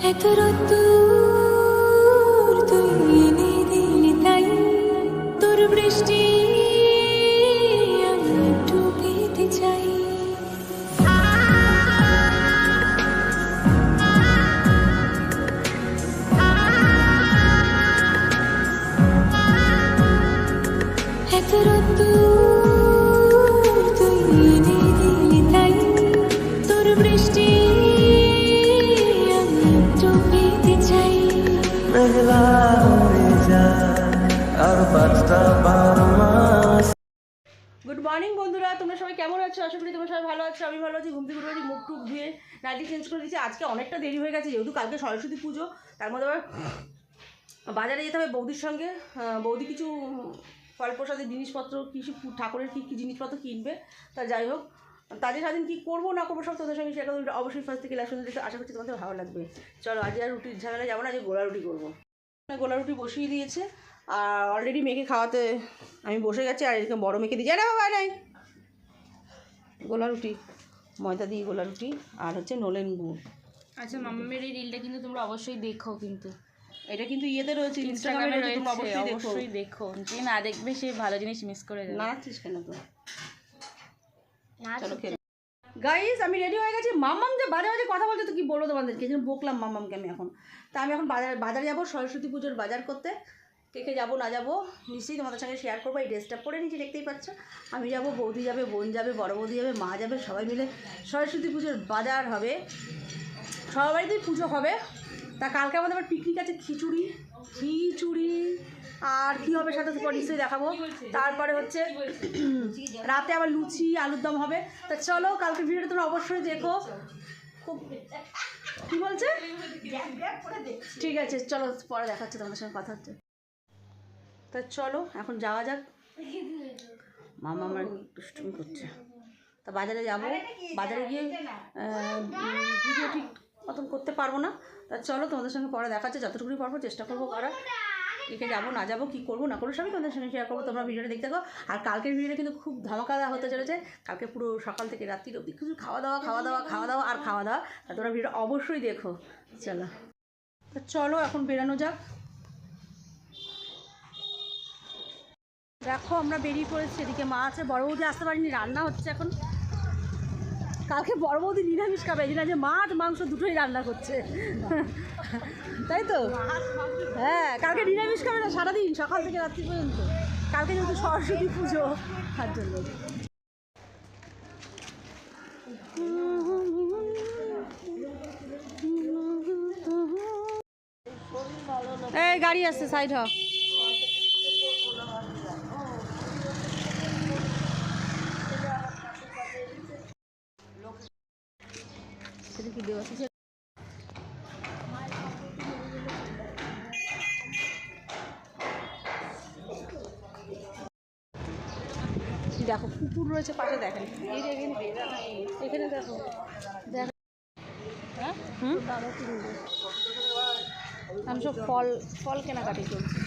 Yeter attı dünyeni good morning বন্ধুরা, তোমরা সবাই কেমন আছো? আশা করি তোমরা সবাই ভালো আছো, আমি ভালো আছি, ঘুম থেকে উঠে মুখ টুক ধুয়ে নাইটি চেঞ্জ করে দিয়েছি। আজকে অনেকটা দেরি হয়ে গেছে, যেহেতু কালকে সরস্বতী পুজো, তার মধ্যে আবার বাজারে যেতে হবে বৌদির সঙ্গে। বৌদি কিছু ফল প্রসাদের জিনিসপত্র কিছু ঠাকুরের কী কী জিনিসপত্র কিনবে, তা যাই হোক। তাদের স্বাধীন কী করব, না করব সব তোদের সঙ্গে করব অবশ্যই ফার্স্ট থেকে লাস্ট আশা করছি তোমাদের ভালো লাগবে। চলো, আজ আর রুটির ঝামেলা যাব না আজকে গোলা রুটি করব। গোলা রুটি বসিয়ে দিয়েছে। আর অলরেডি মেয়েকে খাওয়াতে আমি বসে গেছি আর এরকম বড় মেয়েকে দিয়ে না বাবা নাই গোলা রুটি ময়দা দিয়ে গোলা রুটি আর হচ্ছে নলেন গুড়। আচ্ছা মামামের এই রিলটা কিন্তু তোমরা অবশ্যই দেখো কিন্তু। এটা কিন্তু ইয়েতে রয়েছে ইনস্টাগ্রামে রয়েছে অবশ্যই দেখো। অবশ্যই দেখো। যে না দেখবে সে ভালো জিনিস মিস করে যাবে। নাচছিস কেন তো চলো গাইস আমি রেডি হয়ে গেছি। মাম্মাম যে বাজে বাজে কথা বলছে, তো কি বলব তোমাদেরকে? যেন বকলাম মাম্মামকে আমি এখন। তা আমি এখন বাজার, বাজারে যাব, সরস্বতী পুজোর বাজার করতে। কে কে যাব, না যাব, নিশ্চয়ই তোমাদের সঙ্গে শেয়ার করব। এই ড্রেসটা পরে নিচে দেখতেই পাচ্ছ। আমি যাব, বৌদি যাবে, বোন যাবে, বড় বৌদি যাবে, মা যাবে, সবাই মিলে সরস্বতী পুজোর বাজার হবে। সবার বাড়িতেই পুজো হবে। তা কালকে আমাদের আবার পিকনিক আছে, খিচুড়ি। খিচুড়ি আর কী হবে সাথে পর নিশ্চয়ই দেখাবো। তারপরে হচ্ছে রাতে আবার লুচি আলুর দম হবে। তা চলো কালকে ভিডিওটা তোমরা অবশ্যই দেখো। খুব কী বলছে? ঠিক আছে চলো পরে দেখাচ্ছে তোমাদের সঙ্গে কথা হচ্ছে। তা চলো এখন যাওয়া যাক। মামা আমার দুষ্টুমি করছে। তা বাজারে যাব। বাজারে গিয়ে ভিডিও ঠিক মতন করতে পারব না। তা চলো তোমাদের সঙ্গে পরে দেখাচ্ছে। যতটুকুনি পারব চেষ্টা করব করার। একে যাব, না যাব, কী করব, না করব, সবই তোমাদের সঙ্গে শেয়ার করব, তোমরা ভিডিওটা দেখতে থাকো। আর কালকের ভিডিওটা কিন্তু খুব ধামাকাদা হতে চলেছে। কালকে পুরো সকাল থেকে রাত্রির অবধি কিছু খাওয়া দাওয়া খাওয়া দাওয়া খাওয়া দাওয়া আর খাওয়া দাওয়া। তা তোমরা ভিডিওটা অবশ্যই দেখো। চলো। তা চলো এখন বেরানো যাক। দেখো আমরা বেরিয়ে পড়েছি, এদিকে মা আছে, বড় বৌদি আসতে পারিনি, রান্না হচ্ছে এখন। কালকে বড় বৌদি নিরামিষ খাবে, এই যে মাছ, মাংস দুটোই রান্না করছে। তাই তো? হ্যাঁ কালকে নিরামিষ খাবে না, সারাদিন, সকাল থেকে রাত্রি পর্যন্ত। কালকে যেহেতু সরস্বতী পুজো, তার জন্য। এই, গাড়ি আসছে সাইড হ। কি দেওয়া আছে দেখো কুকুর রয়েছে পাশে দেখেন। এই এখানে দেখো। দেখো। হ্যাঁ? হুম? আমি সব ফল ফল কেনাকাটি করছি।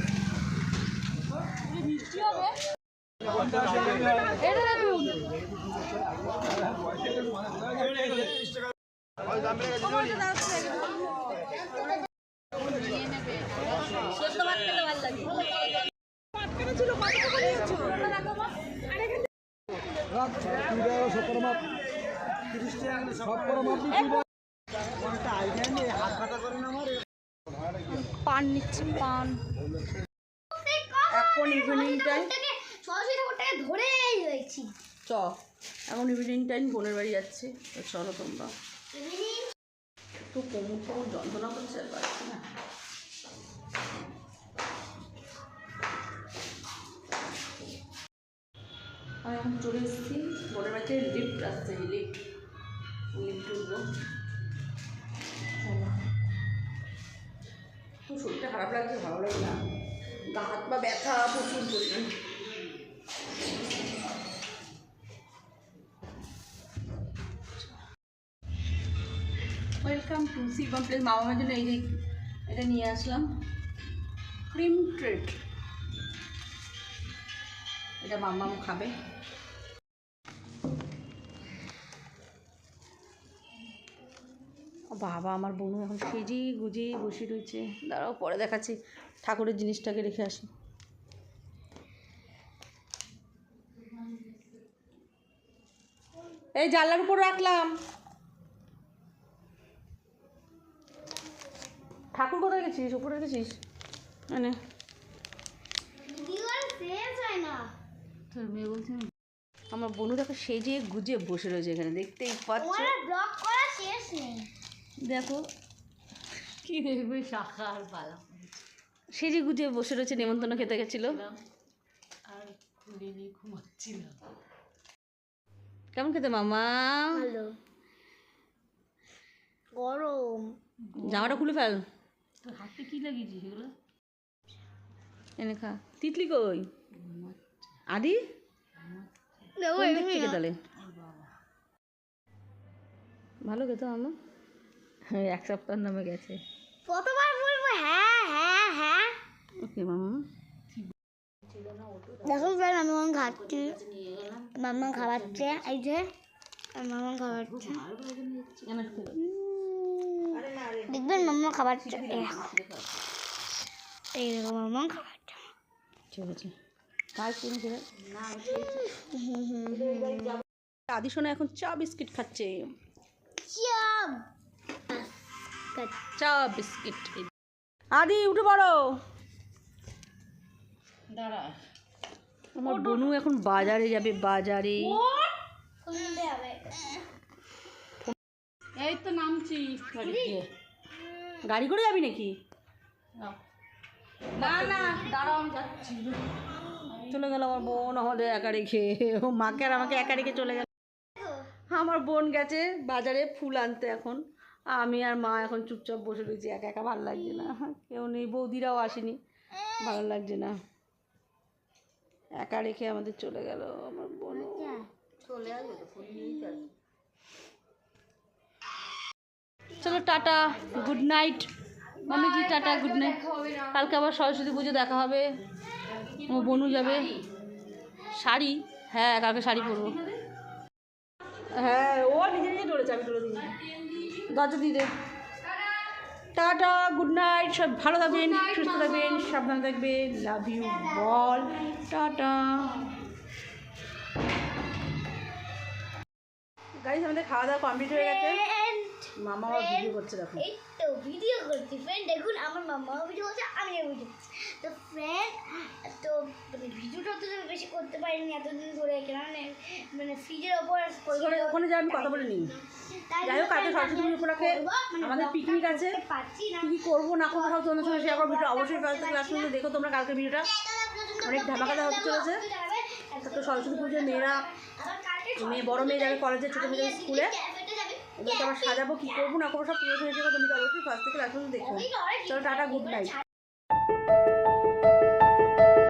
এটা দেখুন। পান নিচ্ছি, পান। এখন ইভিনিং টাইম ধরেই রয়েছি চ, এখন ইভিনিং টাইম বোনের বাড়ি যাচ্ছি। চলো তোমরা। তো কোমর কোমর যন্ত্রণা করছে পারছি না আমি এখন চলে এসেছি বোনের বাড়িতে লিফট আসছে লিফট লিফট উঠবো। খুব শরীরটা খারাপ লাগছে ভালো লাগে না গা হাত পা ব্যথা প্রচুর পরিমাণ ওয়েলকাম টু সি কমপ্লেক্স মামার জন্য এই যে এটা নিয়ে আসলাম। ক্রিম ট্রেট এটা মাম্মাম খাবে। বাবা, আমার বোনু এখন সেজে গুজে বসে রয়েছে। দাঁড়াও, পরে দেখাচ্ছি। ঠাকুরের জিনিসটাকে রেখে আসি। এই জানলার উপর রাখলাম। ঠাকুর কোথায় গেছিস? উপরে গেছিস মানে? তোর মেয়ে বলছে আমার বোনু দেখো সেজে গুজে বসে রয়েছে এখানে দেখতেই পাচ্ছ? তোমার ব্লগ করা শেষ নেই। দেখো। কি দেখবে শাখা আর পালা। সেজে গুজে বসে রয়েছে নেমন্তন্ন খেতে গেছিল। আর খুলিনি ঘুমাচ্ছিলাম কেমন খেতে মামা? ভালো। গরম। জামাটা খুলে ফেল। হাতে কি লাগিয়েছিস এগুলো? এনে খা। তিতলি কই? আদি? থেকে তাহলে ভালো খেতে মামা। হ্যাঁ এক সপ্তাহ নামে গেছে। কতবার বলব হ্যাঁ হ্যাঁ হ্যাঁ। ওকে মামা। দেখো ফ্রেন্ড আমি এখন খাচ্ছি। মামা খাওয়াচ্ছে এই যে মামা খাওয়াচ্ছে। এনে খেতে। দেখবেন মামা খাওয়াচ্ছে এই দেখো। এই দেখো মামা খাওয়াচ্ছে ঠিক আছে কাজ করে খেতে আদি সোনা এখন চা বিস্কিট খাচ্ছে চা বিস্কিট আদি উঠে পড়ো দাঁড়া আমার বনু এখন বাজারে যাবে বাজারে। এই তো নামছি। গাড়ি করে যাবি নাকি? না। না দাঁড়াও আমি যাচ্ছি। চলে গেল আমার বোন আমাদের একা রেখে ও মাকে আর আমাকে একা রেখে চলে গেল। আমার বোন গেছে বাজারে ফুল আনতে এখন। আমি আর মা এখন চুপচাপ বসে রয়েছি একা একা ভালো লাগছে না। কেউ নেই বৌদিরাও আসেনি ভালো লাগছে না। একা রেখে আমাদের চলে গেল আমার বোন। চলো টাটা গুড নাইট মামিজি টাটা গুড নাইট কালকে আবার সরস্বতী পুজো দেখা হবে। ও বনু যাবে। শাড়ি? হ্যাঁ কালকে শাড়ি পরবো। হ্যাঁ ও নিজে নিজে টলেছে আমি টলে দিই দরজা দিয়ে টাটা গুড নাইট সব ভালো থাকবেন সুস্থ থাকবেন সাবধানে থাকবেন। লাভ ইউ বল টাটা। গাইজ আমাদের খাওয়া দাওয়া কমপ্লিট হয়ে গেছে। মামা ভিডিও করছে দেখো। এই তো ভিডিও করছি। ফ্রেন্ড দেখুন আমার মামাও ভিডিও করছে আমিও ভিডিও তো ফ্রেন্ড তো মানে ভিডিওটা তো বেশি করতে পারিনি এতদিন ধরে কেন মানে ফ্রিজের ওপর ওখানে ওখানে যাই আমি কথা বলে নিই যাই হোক কালকে সরস্বতী পুজো উপলক্ষে আমাদের পিকনিক আছে। কী করব না করব সব তোমাদের সঙ্গে শেয়ার করব ভিডিও অবশ্যই ফার্স্ট থেকে দেখো তোমরা কালকে ভিডিওটা অনেক ধামাকাদা হতে চলেছে তো সরস্বতী পুজোর মেয়েরা মেয়ে বড় মেয়ে যাবে কলেজে ছোটো মেয়ে যাবে স্কুলে তো আবার সাজাবো কি করব না করব সব পুজো হয়ে যাবে তুমি তো অবশ্যই ফার্স্ট থেকে লাস্ট পর্যন্ত দেখো চলো টাটা গুড নাইট